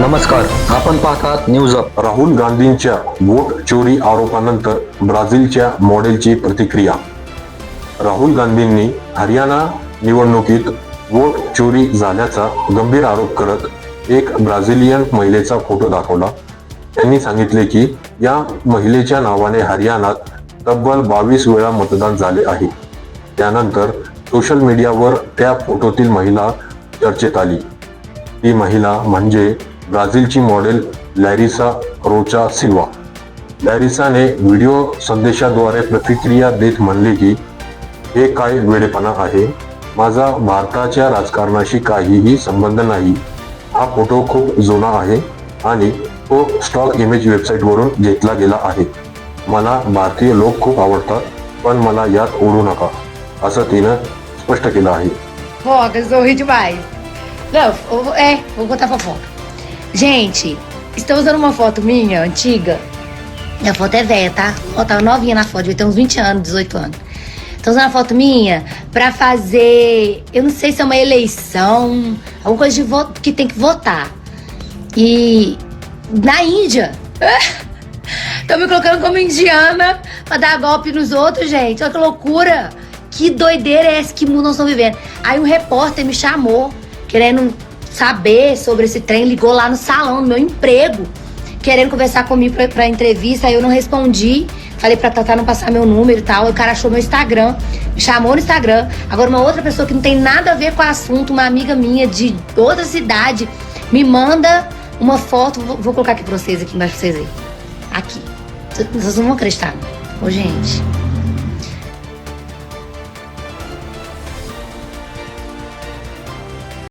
नमस्कार आपण पाहतात न्यूज अप राहुल गांधींच्या वोट चोरी आरोपानंतर ब्राझीलच्या मॉडेलची प्रतिक्रिया. राहुल गांधींनी हरियाणा निवडणुकीत वोट चोरी झाल्याचा गंभीर आरोप करत एक ब्राझिलियन महिलेचा फोटो दाखवला. त्यांनी सांगितले की या महिलेच्या नावाने हरियाणात तब्बल बावीस वेळा मतदान झाले आहे. त्यानंतर सोशल मीडियावर त्या फोटोतील महिला चर्चेत आली. ती महिला म्हणजे ब्राझीलची मॉडेल लॅरिसा रोचा सिल्वा. लॅरिसाने व्हिडिओ संदेशाद्वारे प्रतिक्रिया देत म्हणले की हे काय वेडेपणा आहे. माझा भारताच्या राजकारणाशी काहीही संबंध नाही. हा फोटो खूप जुना आहे आणि तो स्टॉक इमेज वेबसाईटवरून घेतला गेला आहे. मला भारतीय लोक खूप आवडतात पण मला यात ओढू नका असं तिनं स्पष्ट केलं आहे. Foca, sorri demais. Não, eu vou- é, vou botar fofoca. Gente, estão usando uma foto minha, antiga. Minha foto é velha, tá? Ó, tá novinha na foto, devia ter uns 20 anos, 18 anos. Estão usando a foto minha pra fazer. Eu não sei se é uma eleição, alguma coisa de voto que tem que votar. E na Índia. Estão me colocando como indiana pra dar golpe nos outros, gente. Olha que loucura. Que doideira é essa? Que mundo nós estamos vivendo? Aí um repórter me chamou, querendo saber sobre esse trem, ligou lá no salão do meu emprego, querendo conversar comigo pra, pra entrevista. Aí eu não respondi. Falei pra Tatá não passar meu número e tal. O cara achou meu Instagram, me chamou no Instagram. Agora, uma outra pessoa que não tem nada a ver com o assunto, uma amiga minha de outra cidade, me manda uma foto. Vou, vou colocar aqui pra vocês, aqui embaixo pra vocês verem. Aqui. Vocês não vão acreditar. Ô, gente.